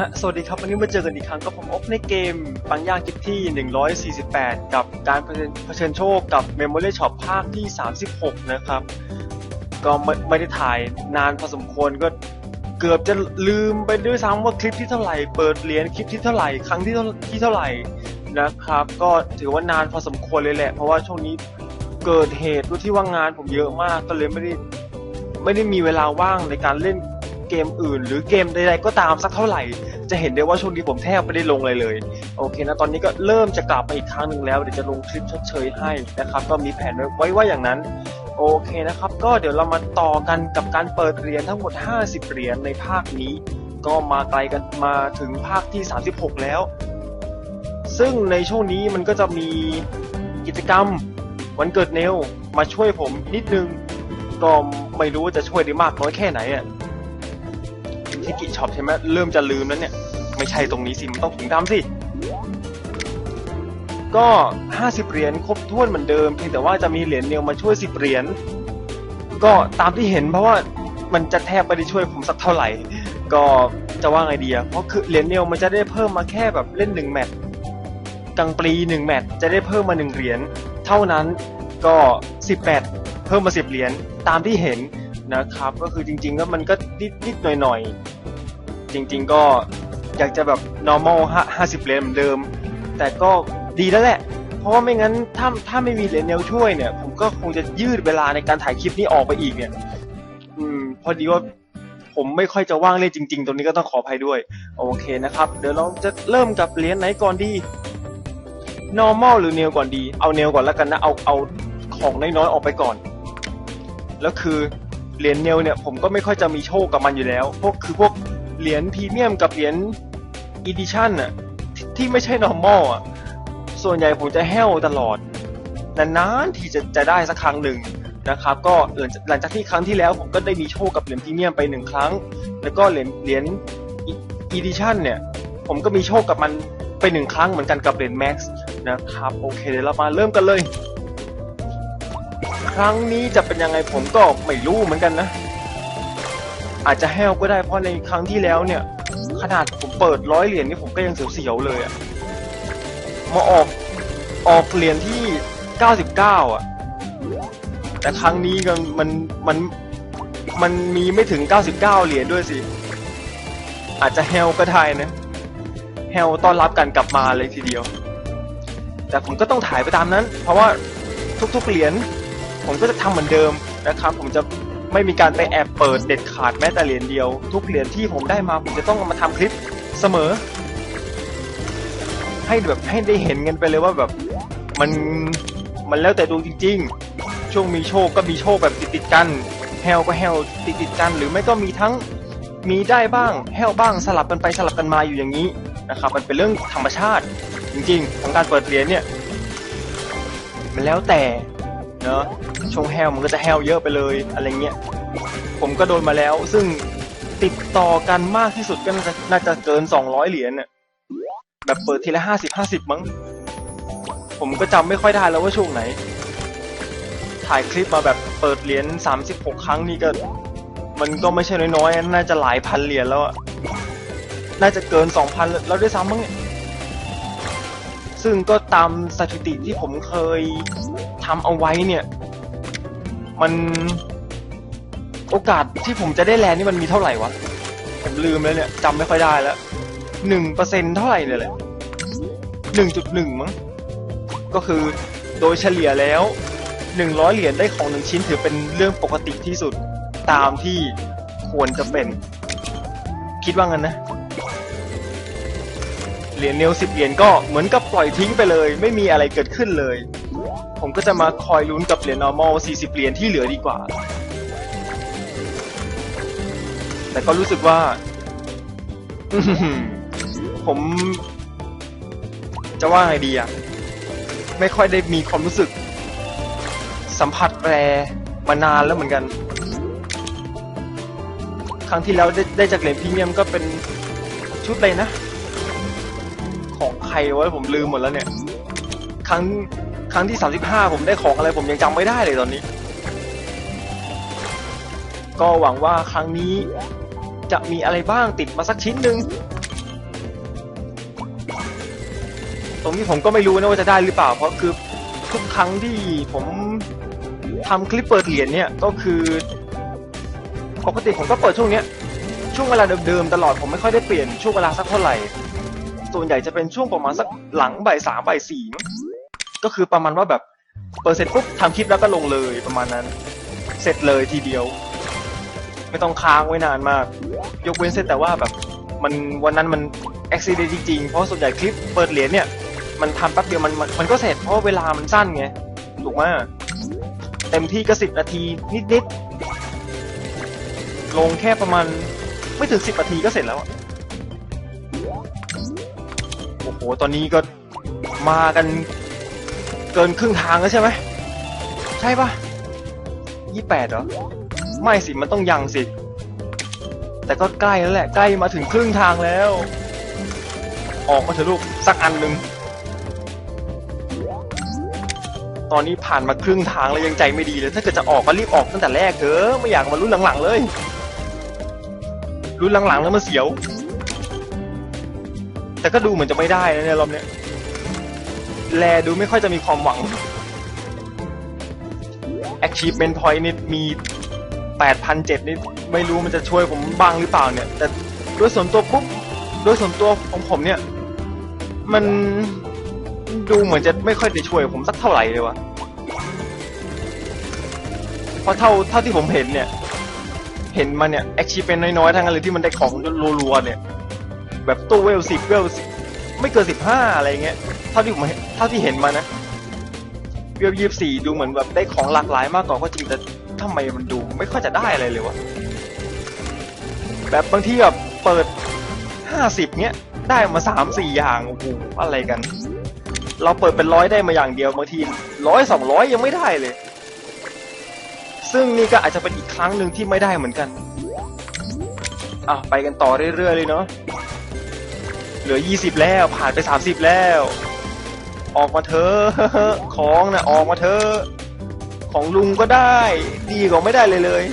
ฮะสวัสดีครับ วันนี้มาเจอกันอีกครั้งกับผมอบในเกม ปังย่างคลิปที่ 148 กับการเผชิญเผชิญโชคกับ Memory Shop ภาคที่ 36 นะครับ ก็ไม่ไม่ได้ถ่ายนานพอสมควรก็เกือบจะลืมไปด้วยซ้ำว่าคลิปที่เท่าไหร่ เปิดเหรียญคลิปที่เท่าไหร่ ครั้งที่เท่าที่เท่าไหร่นะครับ ก็ถือว่านานพอสมควรเลยแหละ เพราะว่าช่วงนี้เกิดเหตุด้วยที่ว่างานผมเยอะมากก็เลยไม่ได้ไม่ได้มีเวลาว่างในการเล่น เกมอื่น หรือเกมใดๆก็ตามสักเท่าไหร่ จะเห็นได้ว่าช่วงนี้ผมแทบไม่ได้ลงเลยเลย โอเคนะตอนนี้ก็เริ่มจะกลับมาอีกครั้งหนึ่งแล้วเดี๋ยวจะลงคลิปชดเชยให้นะครับก็มีแผนไว้ว่าอย่างนั้นโอเคนะครับ ก็เดี๋ยวเรามาต่อกันกับการเปิดเหรียญทั้งหมด 50 เหรียญในภาคนี้ ก็มาไกลกันมาถึงภาคที่ 36 แล้ว ซึ่งในช่วงนี้มันก็จะมีกิจกรรมวันเกิดเนลมาช่วยผมนิดนึงก็ไม่รู้จะช่วยได้มากน้อยแค่ไหนอะ ที่กิช็อปใช่ไหมเริ่มจะลืมแล้วเนี่ย ไม่ใช่ตรงนี้สิ มันต้องถุงดำสิ ก็ 50 เหรียญครบถ้วนเหมือนเดิม เพียงแต่ว่าจะมีเหรียญเนลมาช่วย 10 เหรียญก็ตามที่เห็นเพราะว่ามันจะแทบไม่ได้ช่วยผมสักเท่าไหร่ ก็จะว่าไงดีอะเพราะคือเหรียญเนลมันจะได้เพิ่มมาแค่แบบเล่น1แมตช์กลางปรี1แมตช์จะได้เพิ่มมา1เหรียญเท่านั้นก็10แมตช์เพิ่มมา10เหรียญตามที่เห็นนะครับ ก็คือจริง ๆ แล้วมันก็นิดๆหน่อยๆ จริง ๆ ก็อยากจะแบบ normal 50เหรียญเหมือนเดิม แต่ก็ดีแล้วแหละ เพราะว่าไม่งั้นถ้าถ้าไม่มีเหรียญเนลช่วยเนี่ย ผมก็คงจะยืดเวลาในการถ่ายคลิปนี้ออกไปอีกเนี่ย อืม พอดีว่าผมไม่ค่อยจะว่างเล่นจริง ๆ ตรงนี้ก็ต้องขออภัยด้วย โอเคนะครับ เดี๋ยวเราจะเริ่มกับเหรียญไหนก่อนดี normal หรือเนลก่อนดี เอาเนลก่อนแล้วกันนะ เอาเอาของน้อยๆออกไปก่อน แล้วคือเหรียญเนลเนี่ยผมก็ไม่ค่อยจะมีโชคกับมันอยู่แล้ว พวกคือพวก เหรียญพรีเมียมกับเหรียญอีดิชั่นอะที่ที่ไม่ใช่ normal อะส่วนใหญ่ผมจะแห้วตลอดนานๆที่จะจะได้สักครั้งหนึ่งนะครับ ก็หลังจากหลังจากที่ครั้งที่แล้วผมก็ได้มีโชคกับเหรียญพรีเมียมไปหนึ่งครั้ง แล้วก็เหรียญเหรียญอีดิชั่นเนี่ย ผมก็มีโชคกับมันไปหนึ่งครั้งเหมือนกันกับเหรียญแม็กซ์นะครับ โอเคเดี๋ยวเรามาเริ่มกันเลย ครั้งนี้จะเป็นยังไงผมก็ไม่รู้เหมือนกันนะ อาจจะแห้วก็ได้เพราะในครั้งที่แล้วเนี่ย ขนาดผมเปิดร้อยเหรียญนี่ผมก็ยังเสียวๆเลยอะมาออกออกเหรียญที่ 99 อะ แต่ครั้งนี้ก็มันมันมันมีไม่ถึง 99 เหรียญด้วยสิ อาจจะแฮวก็ได้นะแฮวต้อนรับกันกลับมาเลยทีเดียว แต่ผมก็ต้องถ่ายไปตามนั้น เพราะว่าทุกๆเหรียญผมก็จะทำเหมือนเดิมนะครับ ผมจะ ไม่มีการไปแอบเปิดเด็ดขาดแม้แต่เหรียญเดียว ทุกเหรียญที่ผมได้มาผมจะต้องเอามาทำคลิปเสมอ ให้แบบให้ได้เห็นกันไปเลยว่าแบบมันมันแล้วแต่ดวงจริง ๆ ช่วงมีโชคก็มีโชคแบบติดติดกันแฮวก็แฮวติดติดกัน หรือไม่ก็มีทั้งมีได้บ้างแฮวบ้างสลับกันไปสลับกันมาอยู่อย่างนี้นะครับมันเป็นเรื่องธรรมชาติจริงๆของการเปิดเหรียญเนี่ยมันแล้วแต่เนอะ ช่วงแฮวมันก็จะแฮวเยอะไปเลยอะไรเงี้ยผมก็โดนมาแล้ว ซึ่งติดต่อกันมากที่สุดก็น่าจะน่าจะเกิน200เหรียญเนี่ยแบบเปิดทีละห้าสิบห้าสิบมั้ง ผมก็จำไม่ค่อยได้แล้วว่าช่วงไหน ถ่ายคลิปมาแบบเปิดเหรียญสามสิบหกครั้งนี่ก็ มันก็ไม่ใช่น้อยๆ น่าจะหลายพันเหรียญแล้วอะน่าจะเกินสองพันแล้วด้วยซ้ำมั้งเนี่ยซึ่งก็ตามสถิติที่ผมเคยทำเอาไว้เนี่ย มันโอกาสที่ผมจะได้แลนนี่มันมีเท่าไหร่วะผมลืมแล้วเนี่ยจำไม่ค่อยได้แล้วหนึ่งเปอร์เซ็นเท่าไหร่เนี่ยแหละหนึ่งจุดหนึ่งมั้งก็คือโดยเฉลี่ยแล้วหนึ่งร้อยเหรียญได้ของหนึ่งชิ้นถือเป็นเรื่องปกติที่สุดตามที่ควรจะเป็น คิดว่างั้นนะเหรียญเนลสิบเหรียญก็เหมือนกับปล่อยทิ้งไปเลย ไม่มีอะไรเกิดขึ้นเลย ผมก็จะมาคอยลุ้นกับเหรียญ normal 40 เหรียญที่เหลือดีกว่า แต่ก็รู้สึกว่า ผมจะว่าไงดีอะไม่ค่อยได้มีความรู้สึก สัมผัสแรมานานแล้วเหมือนกัน ครั้งที่แล้วได้ได้จากเหรียญพรีเมียมก็เป็นชุดเลยนะ ของใครวะผมลืมหมดแล้วเนี่ย ครั้ง ครั้งที่ 35 ผมได้ของอะไรผมยังจำไม่ได้เลยตอนนี้ ก็หวังว่าครั้งนี้จะมีอะไรบ้างติดมาสักชิ้นหนึ่งตรงนี้ผมก็ไม่รู้นะว่าจะได้หรือเปล่า เพราะคือทุกครั้งที่ผมทำคลิปเปิดเหรียญเนี่ยก็คือปกติผมก็เปิดช่วงเนี้ยช่วงเวลาเดิมๆตลอดผมไม่ค่อยได้เปลี่ยนช่วงเวลาสักเท่าไหร่ ส่วนใหญ่จะเป็นช่วงประมาณสักหลังบ่ายสามบ่ายสี่มั้ง ก็คือประมาณว่าแบบเปิดเสร็จปุ๊บทำคลิปแล้วก็ลงเลยประมาณนั้น เสร็จเลยทีเดียว ไม่ต้องค้างไว้นานมาก ยกเว้นเส้นแต่ว่าแบบมันวันนั้นมันอุบิเหตุจริงๆเพราะส่วนใหญ่คลิปเปิดเหรียญเนี่ย มันทำแป๊บเดียวมันมันมันก็เสร็จเพราะเวลามันสั้นไงถูกไหมเต็มที่ก็สิบนาทีนิดๆลงแค่ประมาณไม่ถึงสิบนาทีก็เสร็จแล้วโอ้โหตอนนี้ก็มากัน เกินครึ่งทางแล้วใช่ไหม ใช่ปะยี่แปดเหรอ ไม่สิ มันต้องยังสิ แต่ก็ใกล้แล้วแหละ ใกล้มาถึงครึ่งทางแล้ว ออกมาเถอะลูก สักอันหนึ่ง ตอนนี้ผ่านมาครึ่งทางแล้วยังใจไม่ดีเลย ถ้าเกิดจะออกก็รีบออกตั้งแต่แรกเถอะไม่อยากมาลุ้นหลังๆเลย ลุ้นหลังๆแล้วมันเสียว แต่ก็ดูเหมือนจะไม่ได้นะเนี่ยรอบเนี้ย แลดูไม่ค่อยจะมีความหวัง achievement point นี่มี 8,007นี่ไม่รู้มันจะช่วยผมบ้างหรือเปล่าเนี่ย แต่โดยส่วนตัวปุ๊บโดยส่วนตัวของผมเนี่ย มันดูเหมือนจะไม่ค่อยจะช่วยผมสักเท่าไหร่เลยวะเพราะเท่าเท่าที่ผมเห็นเนี่ย เห็นมาเนี่ย achievement น้อยๆ ทั้งนั้นเลยที่มันได้ของรัวๆเนี่ย แบบตู้เวลสิบเวลสิ ไม่เกินสิบห้าอะไรเงี้ยเท่าที่ผมเห็นเท่าที่เห็นมานะเวลยี่สิบสี่ดูเหมือนแบบได้ของหลากหลายมากกว่าก็จริงแต่ทำไมมันดูไม่ค่อยจะได้อะไรเลยวะแบบบางทีแบบเปิดห้าสิบเนี้ยได้มาสามสี่อย่างโอ้โหอะไรกัน เราเปิดเป็นร้อยได้มาอย่างเดียวบางทีร้อยสองร้อยยังไม่ได้เลย ซึ่งนี่ก็อาจจะเป็นอีกครั้งหนึ่งที่ไม่ได้เหมือนกันอะไปกันต่อเรื่อยๆเลยเนาะ ลือยี่สิบแล้วผ่านไปสามสิบแล้ว ออกมาเถอะของนะออกมาเถอะของลุงก็ได้ ดีกว่าไม่ได้เลยเลย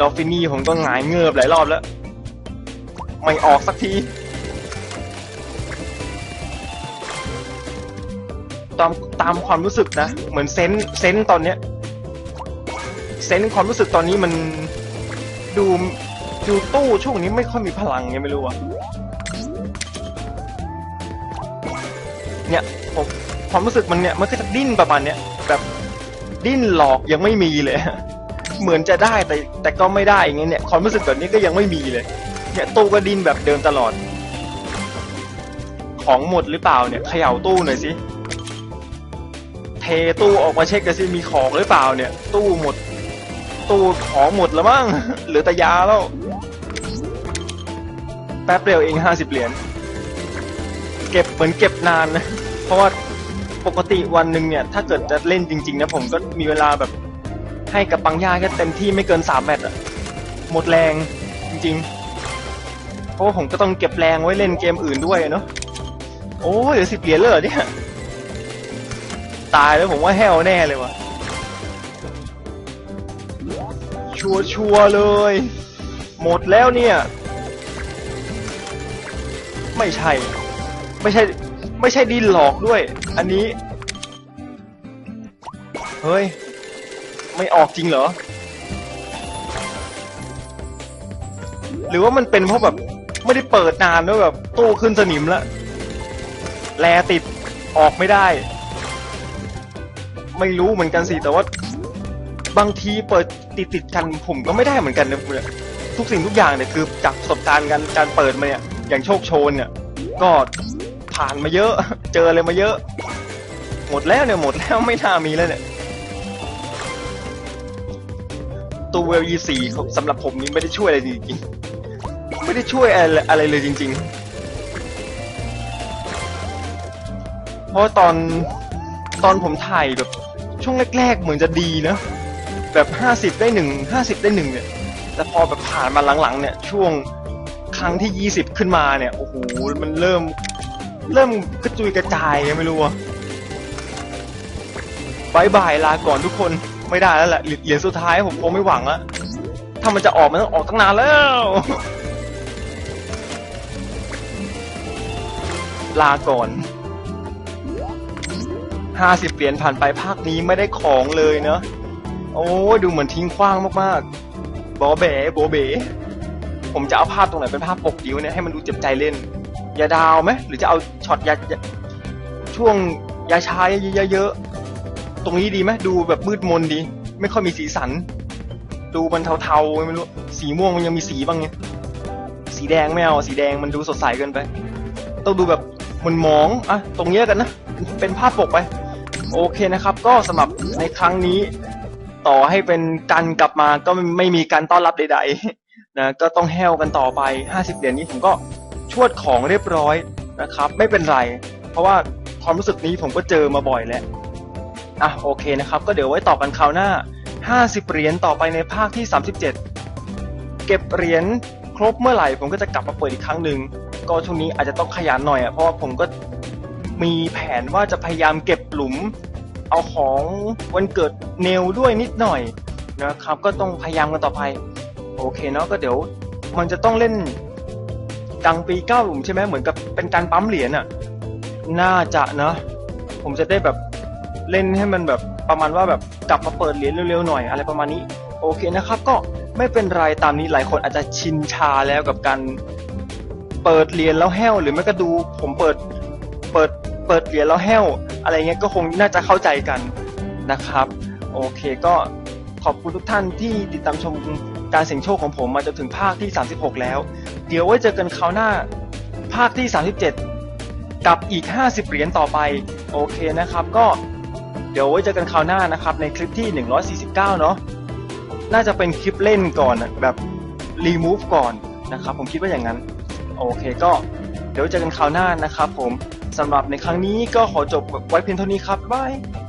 ดอฟฟินี่ผมก็หงายเงือบหลายรอบแล้ว ไม่ออกสักทีตามตามความรู้สึกนะ เหมือนเซนเซนตอนเนี้ยเซนความรู้สึกตอนนี้มันดู ดูตู้ช่วงนี้ไม่ค่อยมีพลังไงไม่รู้อะเนี่ยผมความรู้สึกมันเนี่ยมันก็จะดิ้นประมาณเนี้ยแบบดิ้นหลอกยังไม่มีเลย เหมือนจะได้แต่แต่ก็ไม่ได้อย่างเงี้ยเนี่ยความรู้สึกแบบนี้ก็ยังไม่มีเลย เนี่ยตู้ก็ดิ้นแบบเดิมตลอด ของหมดหรือเปล่าเนี่ยเขย่าตู้หน่อยสิเทตู้ออกมาเช็คกันสิมีของหรือเปล่าเนี่ย ตู้หมด ตู้ของหมดแล้วมั้งเหลือแต่ยาแล้ว แป๊บเดียวเองห้าสิบเหรียญเก็บเหมือนเก็บนานนะ เพราะว่าปกติวันหนึ่งเนี่ย ถ้าเกิดจะเล่นจริง ๆ นะ ผมก็มีเวลาแบบให้กับปังย่าแค่เต็มที่ไม่เกินสามแมตช์อะหมดแรงจริง ๆ เพราะว่าผมก็ต้องเก็บแรงไว้เล่นเกมอื่นด้วยเนาะโอ้ยเหลือสิบเหรียญเลยเนี่ย ตายแล้วผมว่าแห้วแน่เลยว่ะ ชัวชัวเลย หมดแล้วเนี่ย ไม่ใช่ ไม่ใช่ ไม่ใช่ดินหลอกด้วย อันนี้ เฮ้ย ไม่ออกจริงเหรอ หรือว่ามันเป็นเพราะแบบ ไม่ได้เปิดนานด้วยแบบ ตู้ขึ้นสนิมแล้วแลติดออกไม่ได้ ไม่รู้เหมือนกันสิ แต่ว่า บางทีเปิดติดติดกันผมก็ไม่ได้เหมือนกันนะเนี่ยทุกสิ่งทุกอย่างเนี่ยคือจากประสบการณ์การการเปิดมาเนี่ยอย่างโชคโชนเนี่ยก็ผ่านมาเยอะ เจออะไรมาเยอะ หมดแล้วเนี่ยหมดแล้วไม่น่ามีแล้วเนี่ยตัวเวลยีสี่สำหรับผมนี่ไม่ได้ช่วยอะไรจริงๆไม่ได้ช่วยอะไรอะไรเลยจริง ๆ เพราะตอนตอนผมถ่ายแบบช่วงแรก ๆ เหมือนจะดีนะ แบบห้าสิบได้หนึ่งห้าสิบได้หนึ่งเนี่ย แต่พอแบบผ่านมาหลังๆ เนี่ย ช่วงครั้งที่ยี่สิบขึ้นมาเนี่ยโอ้โหมันเริ่ม เริ่มกระจุยกระจายไม่รู้อะบายบายลาก่อนทุกคนไม่ได้แล้วแหละเหรียญเหรียญสุดท้ายผมคงไม่หวังละถ้ามันจะออกมันต้องออกตั้งนานแล้ว ลาก่อนห้าสิบเหรียญผ่านไปภาคนี้ไม่ได้ของเลยเนอะ โอ้ดูเหมือนทิ้งขว้างมากๆบอแบ๋โบเบ๋ผมจะเอาภาพตรงไหนเป็นภาพปกดิวเนี่ยให้มันดูเจ็บใจเล่น ยาดาวไหมหรือจะเอาช็อตยาช่วงยาชายเยอะๆตรงนี้ดีไหมดูแบบมืดมนดี ไม่ค่อยมีสีสัน ดูมันเทาๆไม่รู้สีม่วงมันยังมีสีบ้างไงสีแดงไม่เอาสีแดงมันดูสดใสเกินไป ต้องดูแบบมันมองอะตรงเนี้ยกันนะ เป็นภาพปกไป โอเคนะครับ ก็สำหรับในครั้งนี้ ต่อให้เป็นกันกลับมาก็ไม่มีการต้อนรับใดๆนะก็ต้องแห้วกันต่อไป 50 เหรียญนี้ผมก็ชวดของเรียบร้อยนะครับ ไม่เป็นไร เพราะว่าความรู้สึกนี้ผมก็เจอมาบ่อยแล้วอะโอเคนะครับ ก็เดี๋ยวไว้ต่อกันคราวหน้า 50 เหรียญต่อไปในภาคที่ 37 เก็บเหรียญครบเมื่อไหร่ผมก็จะกลับมาเปิดอีกครั้งหนึ่งก็ช่วงนี้อาจจะต้องขยันหน่อยอะเพราะว่าผมก็มีแผนว่าจะพยายามเก็บหลุม เอาของวันเกิดเนลด้วยนิดหน่อยนะครับ ก็ต้องพยายามกันต่อไป โอเคเนาะก็เดี๋ยวมันจะต้องเล่นกลางปีเก้าหลุมใช่ไหมเหมือนกับเป็นการปั๊มเหรียญอะ น่าจะนะผมจะได้แบบเล่นให้มันแบบประมาณว่าแบบกลับมาเปิดเหรียญเร็วๆหน่อยอะไรประมาณนี้ โอเคนะครับ ก็ไม่เป็นไรตามนี้หลายคนอาจจะชินชาแล้วกับการเปิดเหรียญแล้วแห้ว หรือไม่ก็ดู ผมเปิดเปิดเปิดเหรียญแล้วแห้ว อะไรเงี้ยก็คงน่าจะเข้าใจกันนะครับ โอเคก็ขอบคุณทุกท่านที่ติดตามชมการเสี่ยงโชคของผมมาจนถึงภาคที่ 36 แล้ว เดี๋ยวไว้เจอกันคราวหน้าภาคที่ 37 กับอีก 50 เหรียญต่อไปโอเคนะครับ ก็เดี๋ยวไว้เจอกันคราวหน้านะครับ ในคลิปที่ 149 เนาะน่าจะเป็นคลิปเล่นก่อนแบบ remove ก่อนนะครับ ผมคิดว่าอย่างนั้น โอเคก็เดี๋ยวเจอกันคราวหน้านะครับผม สำหรับในครั้งนี้ก็ขอจบไว้เพียงเท่านี้ครับบ๊ายบาย